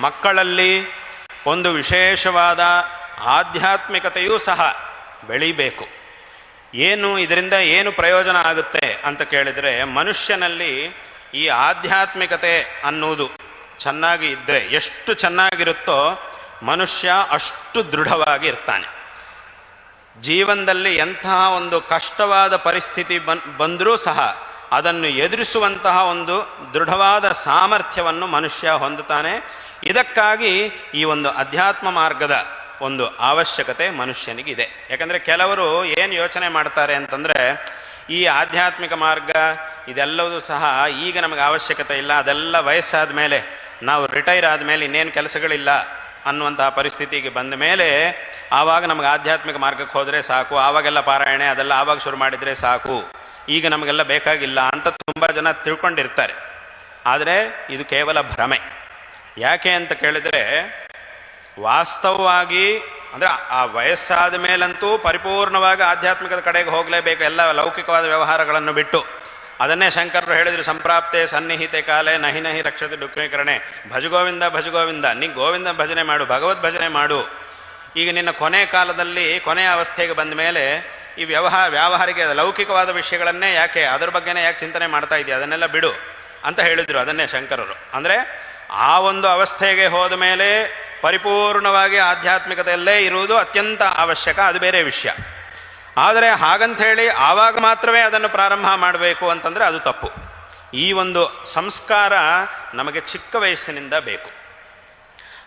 ಮಕ್ಕಳಲ್ಲಿ ಒಂದು ವಿಶೇಷವಾದ ಆಧ್ಯಾತ್ಮಿಕತೆಯೂ ಸಹ ಬೆಳೀಬೇಕು. ಏನು ಇದರಿಂದ ಏನು ಪ್ರಯೋಜನ ಆಗುತ್ತೆ ಅಂತ ಕೇಳಿದರೆ, ಮನುಷ್ಯನಲ್ಲಿ ಈ ಆಧ್ಯಾತ್ಮಿಕತೆ ಅನ್ನುವುದು ಚೆನ್ನಾಗಿ ಇದ್ದರೆ ಎಷ್ಟು ಚೆನ್ನಾಗಿರುತ್ತೋ ಮನುಷ್ಯ ಅಷ್ಟು ದೃಢವಾಗಿ ಇರ್ತಾನೆ. ಜೀವನದಲ್ಲಿ ಎಂತಹ ಒಂದು ಕಷ್ಟವಾದ ಪರಿಸ್ಥಿತಿ ಬನ್, ಬಂದರೂ ಸಹ ಅದನ್ನು ಎದುರಿಸುವಂತಹ ಒಂದು ದೃಢವಾದ ಸಾಮರ್ಥ್ಯವನ್ನು ಮನುಷ್ಯ ಹೊಂದುತ್ತಾನೆ. ಇದಕ್ಕಾಗಿ ಈ ಒಂದು ಅಧ್ಯಾತ್ಮ ಮಾರ್ಗದ ಒಂದು ಅವಶ್ಯಕತೆ ಮನುಷ್ಯನಿಗಿದೆ. ಯಾಕಂದರೆ ಕೆಲವರು ಏನು ಯೋಚನೆ ಮಾಡ್ತಾರೆ ಅಂತಂದರೆ, ಈ ಆಧ್ಯಾತ್ಮಿಕ ಮಾರ್ಗ, ಇದೆಲ್ಲವೂ ಸಹ ಈಗ ನಮಗೆ ಅವಶ್ಯಕತೆ ಇಲ್ಲ, ಅದೆಲ್ಲ ವಯಸ್ಸಾದ ಮೇಲೆ, ನಾವು ರಿಟೈರ್ ಆದಮೇಲೆ ಇನ್ನೇನು ಕೆಲಸಗಳಿಲ್ಲ ಅನ್ನುವಂತಹ ಪರಿಸ್ಥಿತಿಗೆ ಬಂದ ಮೇಲೆ, ಆವಾಗ ನಮಗೆ ಆಧ್ಯಾತ್ಮಿಕ ಮಾರ್ಗಕ್ಕೆ ಹೋದರೆ ಸಾಕು, ಆವಾಗೆಲ್ಲ ಪಾರಾಯಣೆ, ಅದೆಲ್ಲ ಆವಾಗ ಶುರು ಮಾಡಿದರೆ ಸಾಕು, ಈಗ ನಮಗೆಲ್ಲ ಬೇಕಾಗಿಲ್ಲ ಅಂತ ತುಂಬ ಜನ ತಿಳ್ಕೊಂಡಿರ್ತಾರೆ. ಆದರೆ ಇದು ಕೇವಲ ಭ್ರಮೆ. ಯಾಕೆ ಅಂತ ಕೇಳಿದರೆ ವಾಸ್ತವವಾಗಿ ಅಂದರೆ ಆ ವಯಸ್ಸಾದ ಮೇಲಂತೂ ಪರಿಪೂರ್ಣವಾಗಿ ಆಧ್ಯಾತ್ಮಿಕದ ಕಡೆಗೆ ಹೋಗಲೇಬೇಕು ಎಲ್ಲ ಲೌಕಿಕವಾದ ವ್ಯವಹಾರಗಳನ್ನು ಬಿಟ್ಟು. ಅದನ್ನೇ ಶಂಕರರು ಹೇಳಿದರು, ಸಂಪ್ರಾಪ್ತೆ ಸನ್ನಿಹಿತೆ ಕಾಲೆ ನಹಿ ನಹಿ ರಕ್ಷತೆ ದುಃಖೀಕರಣೆ. ಭಜಗೋವಿಂದ ಭಜಗೋವಿಂದ, ನೀ ಗೋವಿಂದ ಭಜನೆ ಮಾಡು, ಭಗವದ್ ಭಜನೆ ಮಾಡು. ಈಗ ನಿನ್ನ ಕೊನೆ ಕಾಲದಲ್ಲಿ, ಕೊನೆಯ ಅವಸ್ಥೆಗೆ ಬಂದ ಮೇಲೆ ಈ ವ್ಯವಹಾರ ವ್ಯಾವಹಾರಿಕ, ಲೌಕಿಕವಾದ ವಿಷಯಗಳನ್ನೇ ಯಾಕೆ, ಅದ್ರ ಬಗ್ಗೆನೇ ಯಾಕೆ ಚಿಂತನೆ ಮಾಡ್ತಾ ಇದೆಯಾ? ಅದನ್ನೆಲ್ಲ ಬಿಡು ಅಂತ ಹೇಳಿದರು ಅದನ್ನೇ ಶಂಕರರು. ಅಂದರೆ ಆ ಒಂದು ಅವಸ್ಥೆಗೆ ಹೋದ ಮೇಲೆ ಪರಿಪೂರ್ಣವಾಗಿ ಆಧ್ಯಾತ್ಮಿಕತೆಯಲ್ಲೇ ಇರುವುದು ಅತ್ಯಂತ ಅವಶ್ಯಕ, ಅದು ಬೇರೆ ವಿಷಯ. ಆದರೆ ಹಾಗಂತ ಹೇಳಿ ಆವಾಗ ಮಾತ್ರವೇ ಅದನ್ನು ಪ್ರಾರಂಭ ಮಾಡಬೇಕು ಅಂತಂದರೆ ಅದು ತಪ್ಪು. ಈ ಒಂದು ಸಂಸ್ಕಾರ ನಮಗೆ ಚಿಕ್ಕ ವಯಸ್ಸಿನಿಂದ ಬೇಕು.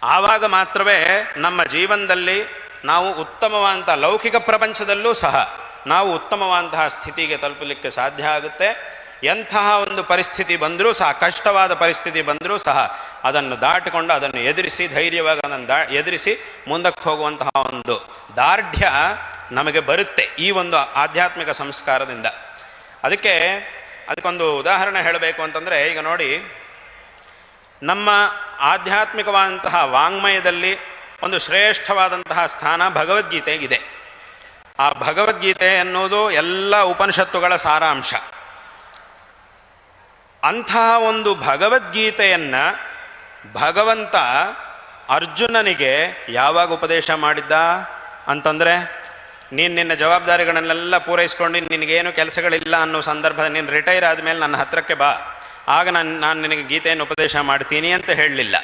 ಆವಾಗ ಮಾತ್ರವೇ ನಮ್ಮ ಜೀವನದಲ್ಲಿ ನಾವು ಉತ್ತಮವಾದಂಥ ಲೌಕಿಕ ಪ್ರಪಂಚದಲ್ಲೂ ಸಹ ನಾವು ಉತ್ತಮವಾದಂತಹ ಸ್ಥಿತಿಗೆ ತಲುಪಲಿಕ್ಕೆ ಸಾಧ್ಯ ಆಗುತ್ತೆ. ಎಂತಹ ಒಂದು ಪರಿಸ್ಥಿತಿ ಬಂದರೂ ಸಹ, ಕಷ್ಟವಾದ ಪರಿಸ್ಥಿತಿ ಬಂದರೂ ಸಹ, ಅದನ್ನು ದಾಟಿಕೊಂಡು ಅದನ್ನು ಎದುರಿಸಿ, ಧೈರ್ಯವಾಗಿ ಅದನ್ನು ದಾ, ಎದುರಿಸಿ ಮುಂದಕ್ಕೆ ಹೋಗುವಂತಹ ಒಂದು ದಾರ್ಢ್ಯ ನಮಗೆ ಬರುತ್ತೆ ಈ ಒಂದು ಆಧ್ಯಾತ್ಮಿಕ ಸಂಸ್ಕಾರದಿಂದ. ಅದಕ್ಕೆ ಅದಕ್ಕೊಂದು ಉದಾಹರಣೆ ಹೇಳಬೇಕು ಅಂತಂದರೆ, ಈಗ ನೋಡಿ, ನಮ್ಮ ಆಧ್ಯಾತ್ಮಿಕವಾದಂತಹ ವಾಂಗ್ಮಯದಲ್ಲಿ ಒಂದು ಶ್ರೇಷ್ಠವಾದಂತಹ ಸ್ಥಾನ ಭಗವದ್ಗೀತೆಗಿದೆ. ಆ ಭಗವದ್ಗೀತೆ ಎನ್ನುವುದು ಎಲ್ಲ ಉಪನಿಷತ್ತುಗಳ ಸಾರಾಂಶ. ಅಂತಹ ಒಂದು ಭಗವದ್ಗೀತೆಯನ್ನು ಭಗವಂತ ಅರ್ಜುನನಿಗೆ ಯಾವಾಗ ಉಪದೇಶ ಮಾಡಿದ್ದ ಅಂತಂದರೆ, ನೀನು ನಿನ್ನ ಜವಾಬ್ದಾರಿಗಳನ್ನೆಲ್ಲ ಪೂರೈಸ್ಕೊಂಡು ನಿನಗೇನು ಕೆಲಸಗಳಿಲ್ಲ ಅನ್ನೋ ಸಂದರ್ಭದಲ್ಲಿ ನೀನು ರಿಟೈರ್ ಆದಮೇಲೆ ನನ್ನ ಹತ್ರಕ್ಕೆ ಬಾ. ಆಗ ನಾನು ನಾನು ನಿನಗೆ ಗೀತೆಯನ್ನು ಉಪದೇಶ ಮಾಡ್ತೀನಿ ಅಂತ ಹೇಳಲಿಲ್ಲ.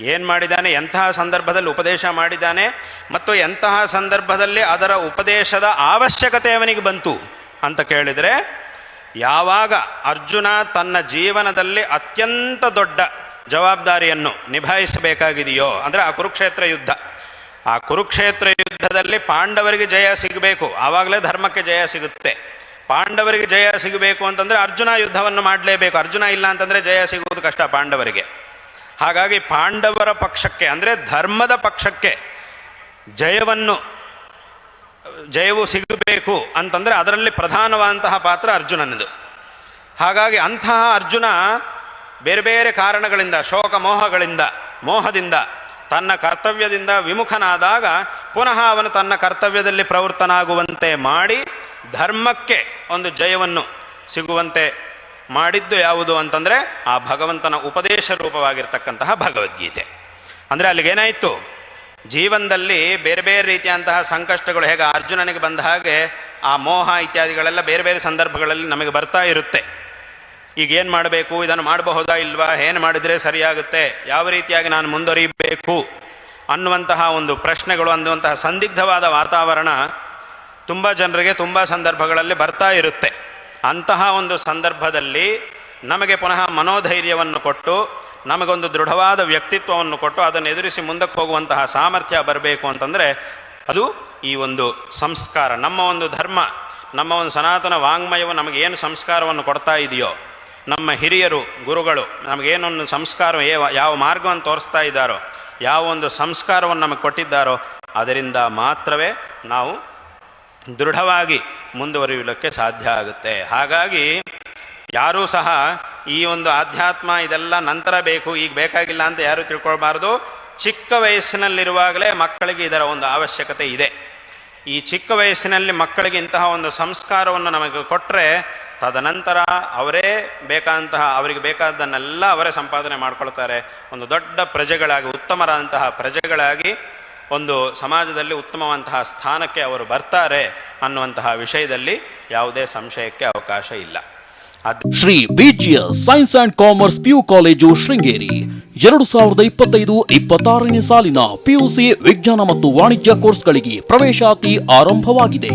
ಏನು ಮಾಡಿದ್ದಾನೆ? ಎಂತಹ ಸಂದರ್ಭದಲ್ಲಿ ಉಪದೇಶ ಮಾಡಿದ್ದಾನೆ? ಮತ್ತು ಎಂತಹ ಸಂದರ್ಭದಲ್ಲಿ ಅದರ ಉಪದೇಶದ ಅವಶ್ಯಕತೆ ಅವನಿಗೆ ಬಂತು? ಅಂತ ಕೇಳಿದರೆ ಯಾವಾಗ ಅರ್ಜುನ ತನ್ನ ಜೀವನದಲ್ಲಿ ಅತ್ಯಂತ ದೊಡ್ಡ ಜವಾಬ್ದಾರಿಯನ್ನು ನಿಭಾಯಿಸಬೇಕಾಗಿದೆಯೋ, ಅಂದರೆ ಆ ಕುರುಕ್ಷೇತ್ರ ಯುದ್ಧ. ಆ ಕುರುಕ್ಷೇತ್ರ ಯುದ್ಧದಲ್ಲಿ ಪಾಂಡವರಿಗೆ ಜಯ ಸಿಗಬೇಕು. ಆವಾಗಲೇ ಧರ್ಮಕ್ಕೆ ಜಯ ಸಿಗುತ್ತೆ. ಪಾಂಡವರಿಗೆ ಜಯ ಸಿಗಬೇಕು ಅಂತಂದರೆ ಅರ್ಜುನ ಯುದ್ಧವನ್ನು ಮಾಡಲೇಬೇಕು. ಅರ್ಜುನ ಇಲ್ಲ ಅಂತಂದರೆ ಜಯ ಸಿಗುವುದು ಕಷ್ಟ ಪಾಂಡವರಿಗೆ. ಹಾಗಾಗಿ ಪಾಂಡವರ ಪಕ್ಷಕ್ಕೆ, ಅಂದರೆ ಧರ್ಮದ ಪಕ್ಷಕ್ಕೆ ಜಯವನ್ನು ಜಯವು ಸಿಗಬೇಕು ಅಂತಂದರೆ ಅದರಲ್ಲಿ ಪ್ರಧಾನವಾದಂತಹ ಪಾತ್ರ ಅರ್ಜುನನದು. ಹಾಗಾಗಿ ಅಂತಹ ಅರ್ಜುನ ಬೇರೆ ಬೇರೆ ಕಾರಣಗಳಿಂದ, ಶೋಕ ಮೋಹಗಳಿಂದ, ಮೋಹದಿಂದ, ತನ್ನ ಕರ್ತವ್ಯದಿಂದ ವಿಮುಖನಾದಾಗ ಪುನಃ ಅವನು ತನ್ನ ಕರ್ತವ್ಯದಲ್ಲಿ ಪ್ರವೃತ್ತನಾಗುವಂತೆ ಮಾಡಿ ಧರ್ಮಕ್ಕೆ ಒಂದು ಜಯವನ್ನು ಸಿಗುವಂತೆ ಮಾಡಿದ್ದು ಯಾವುದು ಅಂತಂದರೆ ಆ ಭಗವಂತನ ಉಪದೇಶ ರೂಪವಾಗಿರ್ತಕ್ಕಂತಹ ಭಗವದ್ಗೀತೆ. ಅಂದರೆ ಅಲ್ಲಿಗೇನಾಯಿತು? ಜೀವನದಲ್ಲಿ ಬೇರೆ ಬೇರೆ ರೀತಿಯಂತಹ ಸಂಕಷ್ಟಗಳು ಹೇಗೆ ಅರ್ಜುನನಿಗೆ ಬಂದ ಹಾಗೆ ಆ ಮೋಹ ಇತ್ಯಾದಿಗಳೆಲ್ಲ ಬೇರೆ ಬೇರೆ ಸಂದರ್ಭಗಳಲ್ಲಿ ನಮಗೆ ಬರ್ತಾ ಇರುತ್ತೆ. ಈಗ ಏನು ಮಾಡಬೇಕು? ಇದನ್ನು ಮಾಡಬಹುದಾ ಇಲ್ವಾ? ಏನು ಮಾಡಿದರೆ ಸರಿಯಾಗುತ್ತೆ? ಯಾವ ರೀತಿಯಾಗಿ ನಾನು ಮುಂದುವರಿಯಬೇಕು ಅನ್ನುವಂತಹ ಒಂದು ಪ್ರಶ್ನೆಗಳು, ಅನ್ನುವಂತಹ ಸಂದಿಗ್ಧವಾದ ವಾತಾವರಣ ತುಂಬ ಜನರಿಗೆ ತುಂಬ ಸಂದರ್ಭಗಳಲ್ಲಿ ಬರ್ತಾ ಇರುತ್ತೆ. ಅಂತಹ ಒಂದು ಸಂದರ್ಭದಲ್ಲಿ ನಮಗೆ ಪುನಃ ಮನೋಧೈರ್ಯವನ್ನು ಕೊಟ್ಟು, ನಮಗೊಂದು ದೃಢವಾದ ವ್ಯಕ್ತಿತ್ವವನ್ನು ಕೊಟ್ಟು ಅದನ್ನು ಎದುರಿಸಿ ಮುಂದಕ್ಕೆ ಹೋಗುವಂತಹ ಸಾಮರ್ಥ್ಯ ಬರಬೇಕು ಅಂತಂದರೆ ಅದು ಈ ಒಂದು ಸಂಸ್ಕಾರ. ನಮ್ಮ ಒಂದು ಧರ್ಮ, ನಮ್ಮ ಒಂದು ಸನಾತನ ವಾಂಗ್ಮಯವು ನಮಗೆ ಏನು ಸಂಸ್ಕಾರವನ್ನು ಕೊಡ್ತಾ ಇದೆಯೋ, ನಮ್ಮ ಹಿರಿಯರು, ಗುರುಗಳು ನಮಗೇನೊಂದು ಸಂಸ್ಕಾರ ಯಾವ ಮಾರ್ಗವನ್ನು ತೋರಿಸ್ತಾ ಇದ್ದಾರೋ, ಯಾವ ಒಂದು ಸಂಸ್ಕಾರವನ್ನು ನಮಗೆ ಕೊಟ್ಟಿದ್ದಾರೋ, ಅದರಿಂದ ಮಾತ್ರವೇ ನಾವು ದೃಢವಾಗಿ ಮುಂದುವರಿಯಲಿಕ್ಕೆ ಸಾಧ್ಯ ಆಗುತ್ತೆ. ಹಾಗಾಗಿ ಯಾರೂ ಸಹ ಈ ಒಂದು ಆಧ್ಯಾತ್ಮ ಇದೆಲ್ಲ ನಂತರ ಬೇಕು, ಈಗ ಬೇಕಾಗಿಲ್ಲ ಅಂತ ಯಾರೂ ತಿಳ್ಕೊಳ್ಬಾರ್ದು. ಚಿಕ್ಕ ವಯಸ್ಸಿನಲ್ಲಿರುವಾಗಲೇ ಮಕ್ಕಳಿಗೆ ಇದರ ಒಂದು ಅವಶ್ಯಕತೆ ಇದೆ. ಈ ಚಿಕ್ಕ ವಯಸ್ಸಿನಲ್ಲಿ ಮಕ್ಕಳಿಗೆ ಇಂತಹ ಒಂದು ಸಂಸ್ಕಾರವನ್ನು ನಮಗೆ ಕೊಟ್ಟರೆ ತದನಂತರ ಅವರೇ ಬೇಕಾದಂತಹ, ಅವರಿಗೆ ಬೇಕಾದ್ದನ್ನೆಲ್ಲ ಅವರೇ ಸಂಪಾದನೆ ಮಾಡ್ಕೊಳ್ತಾರೆ. ಒಂದು ದೊಡ್ಡ ಪ್ರಜೆಗಳಾಗಿ, ಉತ್ತಮರಾದಂತಹ ಪ್ರಜೆಗಳಾಗಿ ಒಂದು ಸಮಾಜದಲ್ಲಿ ಉತ್ತಮವಂತಹ ಸ್ಥಾನಕ್ಕೆ ಅವರು ಬರ್ತಾರೆ ಅನ್ನುವಂತಹ ವಿಷಯದಲ್ಲಿ ಯಾವುದೇ ಸಂಶಯಕ್ಕೆ ಅವಕಾಶ ಇಲ್ಲ. Shri BGS science and commerce PU college Sringeri. ಎರಡು ಸಾವಿರದ ಇಪ್ಪತ್ತೈದು ಇಪ್ಪತ್ತಾರನೇ ಸಾಲಿನ ಪಿಯುಸಿ ವಿಜ್ಞಾನ ಮತ್ತು ವಾಣಿಜ್ಯ ಕೋರ್ಸ್ಗಳಿಗೆ ಪ್ರವೇಶಾತಿ ಆರಂಭವಾಗಿದೆ.